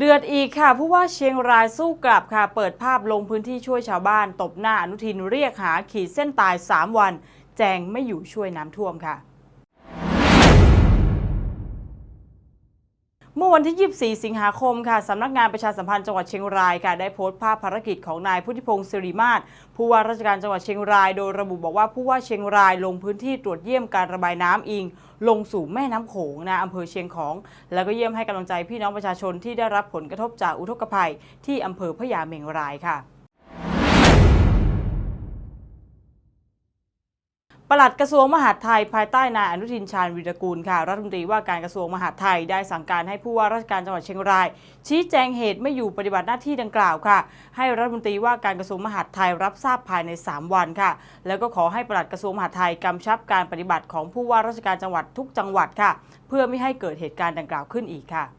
เดือดอีกค่ะผู้ว่าเชียงรายสู้กลับค่ะ เปิดภาพลงพื้นที่ช่วยชาวบ้าน ตบหน้าอนุทินเรียกหาขีดเส้นตาย 3 วัน แจงไม่อยู่ช่วยน้ำท่วมค่ะ อวันที่ 24 สิงหาคมค่ะสำนักงานประชาสัมพันธ์จังหวัดเชียงรายค่ะได้โพสต์ภาพภารกิจของนายพุทธิพงศ์สิริมาศผู้ว่าราชการจังหวัดเชียงรายโดยระบุบอกว่าผู้ว่าเชียงรายลงพื้นที่ตรวจเยี่ยมการระบายน้ำอิง ลงสู่แม่น้ำโขงนะอำเภอเชียงของ แล้วก็เยี่ยมให้กำลังใจพี่น้องประชาชนที่ได้รับผลกระทบจากอุทกภัย ที่อำเภอพญาเมงรายค่ะ ปลัดกระทรวงมหาดไทยภายใต้นายอนุทินชาญวิรกูลค่ะรัฐมนตรีว่าการกระทรวงมหาดไทยได้สั่งการให้ผู้ว่าราชการจังหวัดเชียงราย ชี้แจงเหตุไม่อยู่ปฏิบัติหน้าที่ดังกล่าวค่ะ ให้รัฐมนตรีว่าการกระทรวงมหาดไทยรับทราบภายใน 3 วันค่ะ แล้วก็ขอให้ปลัดกระทรวงมหาดไทยกำชับการปฏิบัติของผู้ว่าราชการจังหวัดทุกจังหวัดค่ะ เพื่อไม่ให้เกิดเหตุการณ์ดังกล่าวขึ้นอีกค่ะ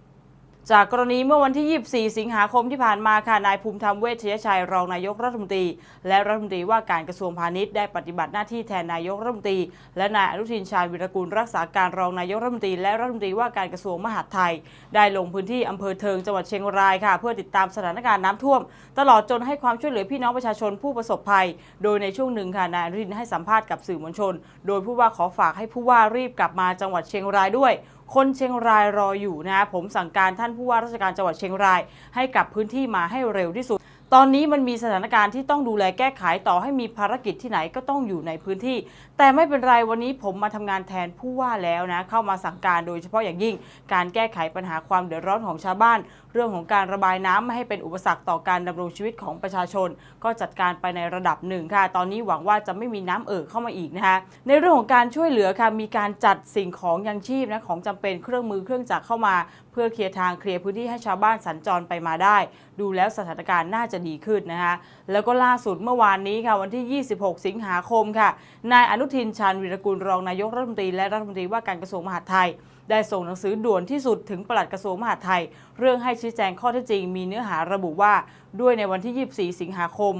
จากกรณีเมื่อวันที่ 24 สิงหาคมที่ผ่านมาค่ะ นายภูมิธรรมเวชยชัยรองนายกรัฐมนตรี และรัฐมนตรีว่าการกระทรวงพาณิชย์ได้ปฏิบัติหน้าที่แทนนายกรัฐมนตรี และนายอนุทินชาญวิรกูลรักษาการรองนายกรัฐมนตรีและรัฐมนตรีว่าการกระทรวงมหาดไทย ได้ลงพื้นที่อำเภอเทิงจังหวัดเชียงรายค่ะ เพื่อติดตามสถานการณ์น้ำท่วม ตลอดจนให้ความช่วยเหลือพี่น้องประชาชนผู้ประสบภัย โดยในช่วงหนึ่งค่ะนายอนุทินให้สัมภาษณ์กับสื่อมวลชน โดยผู้ว่าขอฝากให้ผู้ว่ารีบกลับมาจังหวัดเชียงรายด้วย คนเชียงรายรออยู่นะผมสั่งการท่านผู้ว่าราชการจังหวัดเชียงราย ให้กลับพื้นที่มาให้เร็วที่สุด ตอนนี้มันมีสถานการณ์ที่ต้องดูแลแก้ไขต่อให้มีภารกิจที่ไหนก็ต้องอยู่ในพื้นที่ แต่ไม่เป็นไรวันนี้ผมมาทำงานแทนผู้ว่าแล้วนะ เข้ามาสั่งการโดยเฉพาะอย่างยิ่ง การแก้ไขปัญหาความเดือดร้อนของชาวบ้าน เรื่องของการระบายน้ำไม่ให้เป็นอุปสรรคต่อการดำรงชีวิตของประชาชน ก็จัดการไปในระดับหนึ่งค่ะ ตอนนี้หวังว่าจะไม่มีน้ำเอ่อเข้ามาอีกนะคะในเรื่องของการช่วยเหลือค่ะมีการจัดสิ่งของยังชีพนะของจำเป็นเครื่องมือเครื่องจักรเข้ามา พื่อเคลียร์ทางเคลียร์พื้นที่ให้ชาวบ้านสัญจรไปมาได้ ดูแล้วสถานการณ์น่าจะดีขึ้นนะคะแล้วก็ล่าสุดเมื่อวานนี้ค่ะวันที่ 26 สิงหาคมค่ะนายอนุทินชาญวิรกุลรองนายกรัฐมนตรีและรัฐมนตรีว่าการกระทรวงมหาดไทย ได้ส่งหนังสือด่วนที่สุดถึงปลัดกระทรวงมหาดไทย เรื่องให้ชี้แจงข้อเท็จจริง มีเนื้อหาระบุว่า ด้วยในวันที่ 24 สิงหาคม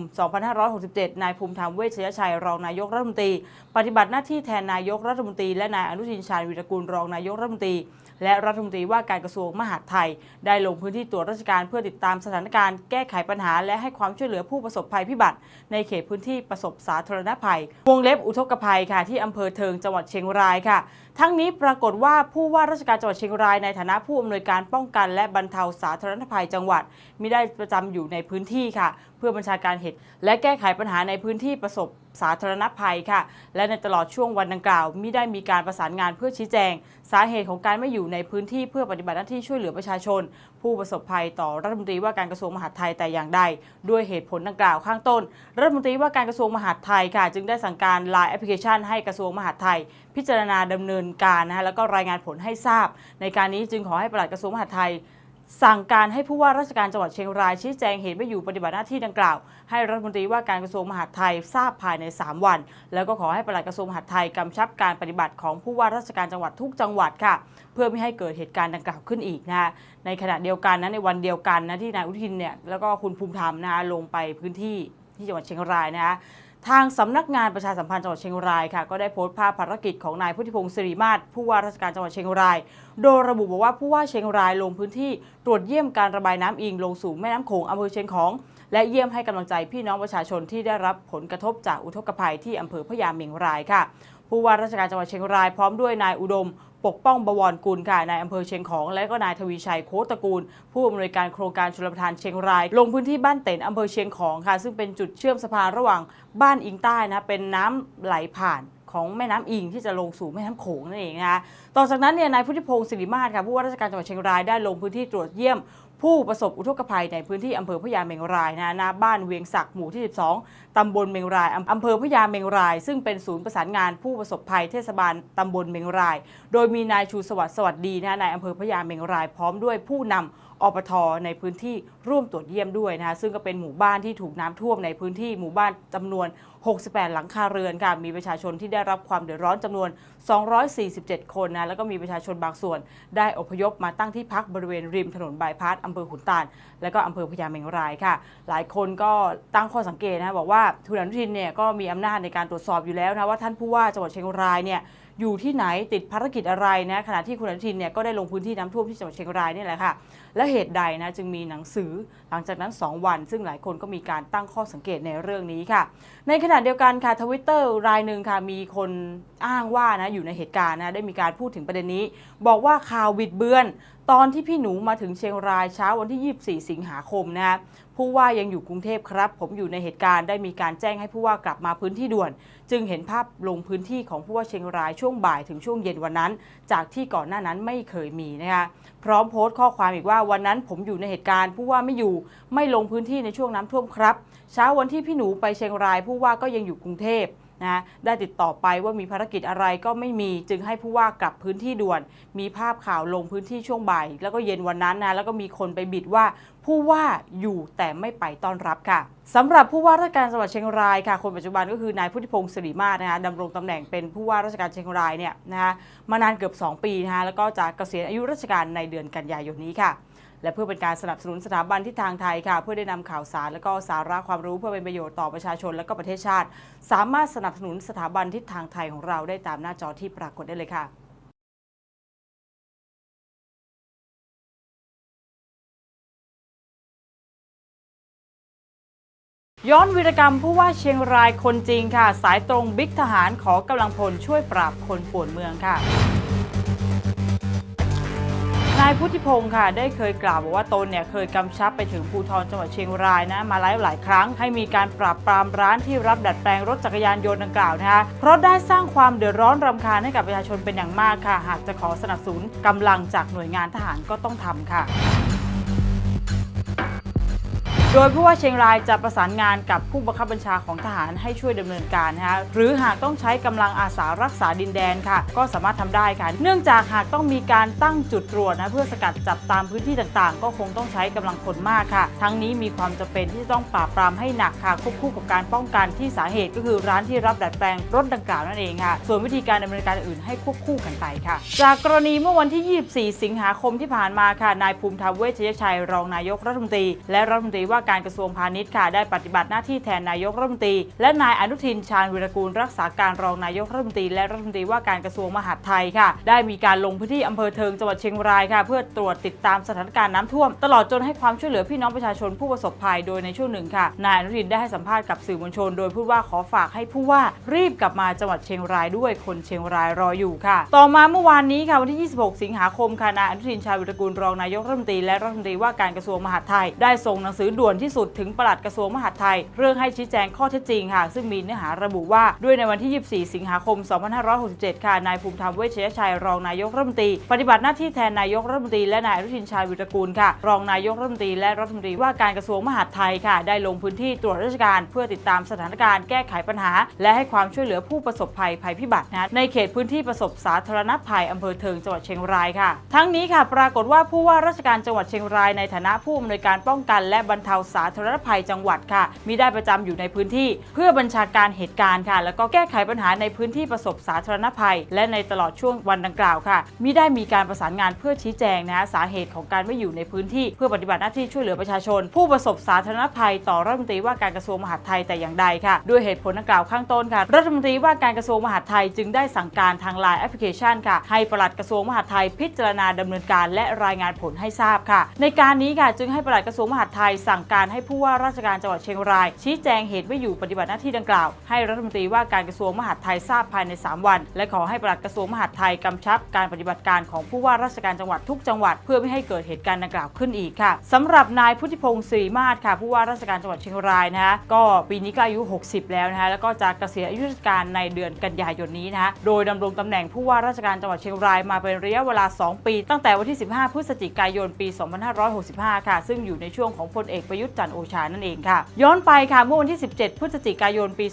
2567 นายภูมิธรรมเวชยชัยรองนายกรัฐมนตรี ปฏิบัติหน้าที่แทนนายกรัฐมนตรีและนายอนุทินชาญวิรกูลรองนายกรัฐมนตรี และรัฐมนตรีว่าการกระทรวงมหาดไทย ได้ลงพื้นที่ตรวจราชการเพื่อติดตามสถานการณ์แก้ไขปัญหา และให้ความช่วยเหลือผู้ประสบภัยพิบัติ ในเขตพื้นที่ประสบสาธารณภัย วงเล็บอุทกภัยค่ะที่อำเภอเทิงจังหวัดเชียงรายค่ะ ทั้งนี้ปรากฏว่าผู้ว่าราชการจังหวัดเชียงรายในฐานะผู้อำนวยการป้องกัน และบรรเทาสาธารณภัยจังหวัดมิได้ประจำอยู่ในพื้นที่ค่ะ เพื่อบัญชาการเหตุและแก้ไขปัญหาในพื้นที่ประสบสาธารณภัยค่ะ และในตลอดช่วงวันดังกล่าวมิได้มีการประสานงานเพื่อชี้แจง สาเหตุของการไม่อยู่ในพื้นที่เพื่อปฏิบัติหน้าที่ช่วยเหลือประชาชน ผู้ประสบภัยต่อรัฐมนตรีว่าการกระทรวงมหาดไทยแต่อย่างใด ด้วยเหตุผลดังกล่าวข้างต้น รัฐมนตรีว่าการกระทรวงมหาดไทยค่ะ จึงได้สั่งการ Line แอปพลิเคชัน ให้กระทรวงมหาดไทย พิจารณาดำเนินการนะฮะแล้วก็รายงานผลให้ทราบ ในการนี้จึงขอให้ปลัดกระทรวงมหาดไทย สั่งการให้ผู้ว่าราชการจังหวัดเชียงรายชี้แจงเหตุไม่อยู่ปฏิบัติหน้าที่ดังกล่าว ให้รัฐมนตรีว่าการกระทรวงมหาดไทยทราบภายใน 3 วัน แล้วก็ขอให้ปลัดกระทรวงมหาดไทยกำชับการปฏิบัติของผู้ว่าราชการจังหวัดทุกจังหวัดค่ะ เพื่อไม่ให้เกิดเหตุการณ์ดังกล่าวขึ้นอีกนะในขณะเดียวกันนะในวันเดียวกันนะที่นายอุทินเนี่ยแล้วก็คุณภูมิธรรมนะคะลงไปพื้นที่ที่จังหวัดเชียงรายนะคะ ทางสำนักงานประชาสัมพันธ์จังหวัดเชียงรายค่ะก็ได้โพสต์ภาพภารกิจของนายพุทธิพงศ์สิริมาศผู้ว่าราชการจังหวัดเชียงราย โดยระบุบอกว่าผู้ว่าเชียงรายลงพื้นที่ตรวจเยี่ยมการระบายน้ำอิงลงสู่แม่น้ำโขงอำเภอเชียงของ และเยี่ยมให้กำลังใจพี่น้องประชาชนที่ได้รับผลกระทบจากอุทกภัยที่อำเภอพญาเมงรายค่ะผู้ว่าราชการจังหวัดเชียงรายพร้อมด้วยนายอุดม ปกป้องบวรกุลค่ะนายอำเภอเชียงของ และก็นายทวีชัยโคตระกูล ผู้อำนวยการโครงการชลประทานเชียงราย ลงพื้นที่บ้านเต็นอำเภอเชียงของค่ะ ซึ่งเป็นจุดเชื่อมสะพานระหว่างบ้านอิงใต้นะเป็นน้ำไหลผ่านของแม่น้ำอิงที่จะลงสู่แม่น้ำโขงนั่นเองนะคะ ต่อจากนั้นเนี่ยนายพุทธิพงศ์สิริมาศค่ะผู้ว่าราชการจังหวัดเชียงรายได้ลงพื้นที่ตรวจเยี่ยม ผู้ประสบอุทกภัยในพื้นที่อำเภอพญาเมงรายนะหน้าบ้านเวียงศักดิ์หมู่ที่ 12 ตำบลเมงรายอำเภอพญาเมงราย ซึ่งเป็นศูนย์ประสานงานผู้ประสบภัยเทศบาลตำบลเมงราย โดยมีนายชูสวัสดิ์สวัสดีนะนายอำเภอพญาเมงราย พร้อมด้วยผู้นำ อปทในพื้นที่ร่วมตรวจเยี่ยมด้วยนะคะซึ่งก็เป็นหมู่บ้านที่ถูกน้ำท่วมในพื้นที่หมู่บ้านจำนวน 68 หลังคาเรือนค่ะมีประชาชนที่ได้รับความเดือดร้อนจำนวน 247 คนนะแล้วก็มีประชาชนบางส่วน ได้อพยพมาตั้งที่พักบริเวณริมถนนบายพาสอำเภอขุนตาลและก็อำเภอพญาเมงรายค่ะ หลายคนก็ตั้งข้อสังเกตนะบอกว่าคุณอนุทินเนี่ยก็มีอำนาจในการตรวจสอบอยู่แล้วนะว่าท่านผู้ว่าจังหวัดเชียงรายเนี่ย อยู่ที่ไหนติดภารกิจอะไรนะขณะที่คุณอนุทินเนี่ยก็ได้ลงพื้นที่น้ำท่วมที่จังหวัดเชียงรายนี่แหละค่ะ และเหตุใดนะจึงมีหนังสือหลังจากนั้น 2 วัน ซึ่งหลายคนก็มีการตั้งข้อสังเกตในเรื่องนี้ค่ะ ในขณะเดียวกันค่ะทวิตเตอร์รายหนึ่งค่ะมีคนอ้างว่านะอยู่ในเหตุการณ์นะได้มีการพูดถึงประเด็นนี้ บอกว่าข่าวบิดเบือน ตอนที่พี่หนูมาถึงเชียงรายเช้าวันที่ 24 สิงหาคมนะฮะผู้ว่ายังอยู่กรุงเทพครับ ผมอยู่ในเหตุการณ์ได้มีการแจ้งให้ผู้ว่ากลับมาพื้นที่ด่วน จึงเห็นภาพลงพื้นที่ของผู้ว่าเชียงรายช่วงบ่ายถึงช่วงเย็นวันนั้น จากที่ก่อนหน้านั้นไม่เคยมีนะคะพร้อมโพสต์ข้อความอีกว่าวันนั้นผมอยู่ในเหตุการณ์ผู้ว่าไม่อยู่ไม่ลงพื้นที่ในช่วงน้ำท่วมครับ เช้าวันที่พี่หนูไปเชียงรายผู้ว่าก็ยังอยู่กรุงเทพ นะได้ติดต่อไปว่ามีภารกิจอะไรก็ไม่มีจึงให้ผู้ว่ากลับพื้นที่ด่วน มีภาพข่าวลงพื้นที่ช่วงบ่าย แล้วก็เย็นวันนั้นนะแล้วก็มีคนไปบิดว่าผู้ว่าอยู่แต่ไม่ไปต้อนรับค่ะสำหรับผู้ว่าราชการจังหวัดเชียงรายค่ะคนปัจจุบันก็คือนายพุทธิพงศ์สิริมาศนะคะดำรงตำแหน่งเป็นผู้ว่าราชการเชียงรายเนี่ยนะคะมานานเกือบ 2 ปีนะคะแล้วก็จะเกษียณอายุราชการในเดือนกันยายนนี้ค่ะ และเพื่อเป็นการสนับสนุนสถาบันที่ทางไทยค่ะ เพื่อได้นำข่าวสารและก็สาระความรู้เพื่อเป็นประโยชน์ต่อประชาชนและก็ประเทศชาติ สามารถสนับสนุนสถาบันทิศทางไทยของเราได้ตามหน้าจอที่ปรากฏได้เลยค่ะย้อนวีรกรรมผู้ว่าเชียงรายคนจริงค่ะ สายตรงบิ๊กทหารขอกำลังพลช่วยปราบคนป่วนเมืองค่ะายพุทธิพงศ์ค่ะ ได้เคยกล่าวบอกว่าตนเนี่ยเคยกำชับไปถึงภูทรจังหวัดเชียงรายนะมาหลายหลายครั้ง ให้มีการปราบปรามร้านที่รับดัดแปลงรถจักรยานยนต์ดังกล่าวนะคะเพราะได้สร้างความเดือดร้อนรำคาญให้กับประชาชนเป็นอย่างมากค่ะ หากจะขอสนับสนุนกำลังจากหน่วยงานทหารก็ต้องทำค่ะ โดยผู้ว่าเชียงรายจะประสานงานกับผู้บังคับบัญชาของทหารให้ช่วยดำเนินการนะคะหรือหากต้องใช้กำลังอาสารักษาดินแดนค่ะ ก็สามารถทำได้ค่ะ เนื่องจากหากต้องมีการตั้งจุดตรวจนะเพื่อสกัดจับตามพื้นที่ต่างๆ ก็คงต้องใช้กำลังคนมากค่ะ ทั้งนี้มีความจำเป็นที่จะต้องปราบปรามให้หนักค่ะควบคู่กับการป้องกันที่สาเหตุก็คือร้านที่รับดัดแปลงรถดังกล่าวนั่นเองค่ะ ส่วนวิธีการดำเนินการอื่นให้ควบคู่กันไปค่ะ จากกรณีเมื่อวันที่ 24 สิงหาคมที่ผ่านมาค่ะนายภูมิธรรมเวชยชัยรองนายกรัฐมนตรีและรัฐมนตรีว่าการกระทรวงพาณิชย์ค่ะได้ปฏิบัติหน้าที่แทนนายกรัฐมนตรี และนายอนุทินชาญวิรกูลรักษาการรองนายกรัฐมนตรีและรัฐมนตรีว่าการกระทรวงมหาดไทยค่ะ ได้มีการลงพื้นที่อำเภอเทิงจังหวัดเชียงรายค่ะ เพื่อตรวจติดตามสถานการณ์น้ำท่วม ตลอดจนให้ความช่วยเหลือพี่น้องประชาชนผู้ประสบภัยโดยในช่วงหนึ่งค่ะนายอนุทินได้ให้สัมภาษณ์กับสื่อมวลชน โดยพูดว่าขอฝากให้ผู้ว่ารีบกลับมาจังหวัดเชียงรายด้วยคนเชียงรายรออยู่ค่ะ ต่อมาเมื่อวานนี้ค่ะวันที่ 26 สิงหาคมค่ะนายอนุทินชาญวิรกูลรองนายกรัฐมนตรีและรัฐมนตรีว่าการกระทรวงมหาดไทยได้ส่งหนังสือด่วนที่สุดถึงปลัดกระทรวงมหาดไทย เรื่องให้ชี้แจงข้อเท็จจริงค่ะ ซึ่งมีเนื้อหาระบุว่าด้วยในวันที่ 24 สิงหาคม 2567 ค่ะ นายภูมิธรรมเวชยชัยรองนายกรัฐมนตรี ปฏิบัติหน้าที่แทนนายกรัฐมนตรีและนายอนุทินชาญวิรกูลค่ะ รองนายกรัฐมนตรีและรัฐมนตรีว่าการกระทรวงมหาดไทยค่ะ ได้ลงพื้นที่ตรวจราชการ เพื่อติดตามสถานการณ์แก้ไขปัญหา และให้ความช่วยเหลือผู้ประสบภัยภัยพิบัตินะในเขตพื้นที่ประสบสาธารณภัยอำเภอเทิงจังหวัดเชียงรายค่ะ ทั้งนี้ค่ะ ปรากฏว่าผู้ว่าราชการจังหวัดเชียงรายในฐานะผู้อำนวยการป้องกัน และบรรเทาสาธารณภัยจังหวัดค่ะ มีได้ประจำอยู่ในพื้นที่ เพื่อบัญชาการเหตุการณ์ค่ะ แล้วก็แก้ไขปัญหาในพื้นที่ประสบสาธารณภัย และในตลอดช่วงวันดังกล่าวค่ะมิได้มีการประสานงานเพื่อชี้แจงนะสาเหตุของการไม่อยู่ในพื้นที่ เพื่อปฏิบัติหน้าที่ช่วยเหลือประชาชน ผู้ประสบสาธารณภัย ต่อรัฐมนตรีว่าการกระทรวงมหาดไทยแต่อย่างใดค่ะ ด้วยเหตุผลดังกล่าวข้างต้นค่ะ รัฐมนตรีว่าการกระทรวงมหาดไทยจึงได้สั่งการทางไลน์แอปพลิเคชันค่ะ ให้ปลัดกระทรวงมหาดไทยพิจารณาดำเนินการและรายงานผลให้ทราบค่ะ ในการนี้ค่ะจึงให้ปลัดกระทรวงมหาดไทยสั่งการให้ผู้ว่าราชการจังหวัดเชียงราย ชี้แจงเหตุไม่อยู่ปฏิบัติหน้าที่ดังกล่าว ให้รัฐมนตรีว่าการกระทรวงมหาดไทยทราบภายใน 3 วัน และขอให้ปลัดกระทรวงมหาดไทยกำชับการปฏิบัติการของผู้ว่าราชการจังหวัดทุกจังหวัด เพื่อไม่ให้เกิดเหตุการณ์ดังกล่าวขึ้นอีกค่ะสำหรับนายพุทธิพงศ์ศรีมาศค่ะ ผู้ว่าราชการจังหวัดเชียงรายนะคะก็ปีนี้ก็อายุ 60 แล้วนะคะแล้วก็จะเกษียณอายุราชการในเดือนกันยายนนี้นะะโดยดำรงตำแหน่งผู้ว่าราชการจังหวัดเชียงรายมาเป็นระยะเวลา 2 ปี ตั้งแต่วันที่ 15 พฤศจิกายน ปี 2565 ค่ะ ซึ่งอยู่ในช่วงของพลเอกประประยุทธ์จันโอชานั่นเองค่ะ ย้อนไปค่ะเมื่อวันที่ 17 พฤศจิกายนปี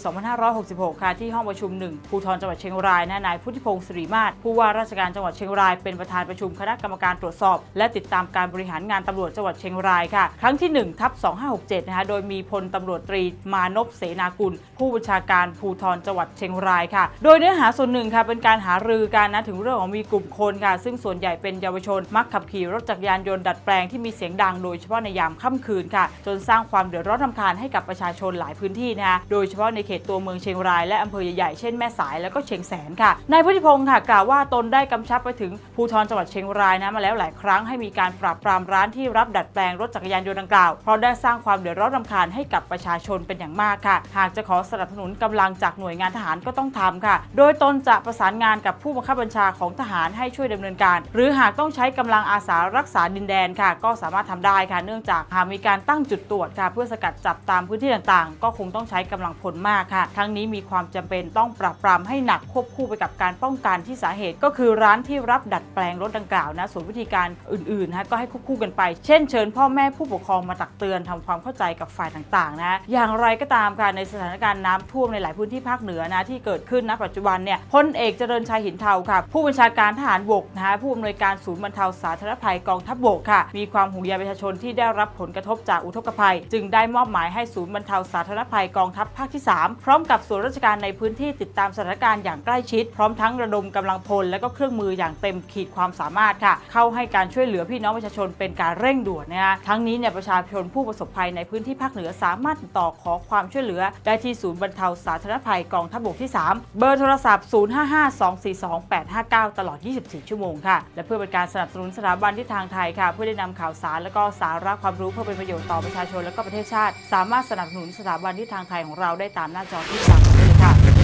2566 ค่ะที่ห้องประชุม 1 ภูธรจังหวัดเชียงรายนะนายพุทธิพงศ์สิริมาศผู้ว่าราชการจังหวัดเชียงรายเป็นประธานประชุมคณะกรรมการตรวจสอบ และติดตามการบริหารงานตำรวจจังหวัดเชียงรายค่ะ ครั้งที่1ทับ2567 นะคะโดยมีพลตำรวจตรีมานพเสนากุล ผู้บัญชาการภูธรจังหวัดเชียงรายค่ะ โดยเนื้อหาส่วนหนึ่งค่ะเป็นการหารือกันนะถึงเรื่องของมีกลุ่มคนค่ะ ซึ่งส่วนใหญ่เป็นเยาวชนมักขับขี่รถจักรยานยนต์ดัดแปลงที่มีเสียงดังโดยเฉพาะในยามค่ำคืนค่ะจนสร้างความเดือดร้อนรำคาญให้กับประชาชนหลายพื้นที่นะคะโดยเฉพาะในเขตตัวเมืองเชียงรายและอำเภอใหญ่ๆเช่นแม่สายแล้วก็เชียงแสนค่ะนายพุทธิพงศ์ค่ะกล่าวว่าตนได้กำชับไปถึงภูธรจังหวัดเชียงรายนะมาแล้วหลายครั้งให้มีการปราบปรามร้านที่รับดัดแปลงรถจักรยานยนต์ดังกล่าวเพราะได้สร้างความเดือดร้อนรำคาญให้กับประชาชนเป็นอย่างมากค่ะ หากจะขอสนับสนุนกำลังจากหน่วยงานทหารก็ต้องทำค่ะ โดยตนจะประสานงานกับผู้บังคับบัญชาของทหารให้ช่วยดำเนินการ หรือหากต้องใช้กำลังอาสารักษาดินแดนค่ะ ก็สามารถทำได้ค่ะ เนื่องจากหากมีการตั้งจุดตรวจค่ะเพื่อสกัดจับตามพื้นที่ต่างๆ ก็คงต้องใช้กำลังพลมากค่ะ ทั้งนี้มีความจำเป็นต้องปราบปรามให้หนักควบคู่ไปกับการป้องกันที่สาเหตุ ก็คือร้านที่รับดัดแปลงรถดังกล่าวนะส่วนวิธีการอื่นๆนะก็ให้ควบคู่กันไป เช่นเชิญพ่อแม่ผู้ปกครองมาตักเตือนทำความเข้าใจกับฝ่ายต่างๆนะอย่างไรก็ตามค่ะในสถานการณ์น้ำท่วมในหลายพื้นที่ภาคเหนือนะที่เกิดขึ้นณปัจจุบันเนี่ยพลเอกเจริญชัยหินเทาค่ะผู้บัญชาการทหารบกนะคะผู้อำนวยการศูนย์บรรเทาสาธารณภัยกองทัพบกค่ะ มีความห่วงใยประชาชนที่ได้รับผลกระทบจากอุทกภัย จึงได้มอบหมายให้ศูนย์บรรเทาสาธารณภัยกองทัพภาคที่ 3 พร้อมกับส่วนราชการในพื้นที่ติดตามสถานการณ์อย่างใกล้ชิด พร้อมทั้งระดมกำลังพลและก็เครื่องมืออย่างเต็มขีดความสามารถค่ะ เข้าให้การช่วยเหลือพี่น้องประชาชนเป็นการเร่งด่วนนะคะทั้งนี้เนี่ยประชาชนผู้ประสบภัยในพื้นที่ภาคเหนือสามารถติดต่อขอความช่วยเหลือ ได้ที่ศูนย์บรรเทาสาธารณภัยกองทัพบกที่ 3 เบอร์โทรศัพท์ 0552428859 ตลอด 24 ชั่วโมงค่ะ และเพื่อเป็นการสนับสนุนสถาบันที่ทางไทยค่ะ เพื่อได้นำข่าวสารและก็สาระความรู้เพื่อเป็นประโยชน์ต่อประชาชนและก็ประเทศชาติ สามารถสนับสนุนสถาบันที่ทางไทยของเราได้ตามหน้าจอที่ปรากฏนี้เลยค่ะ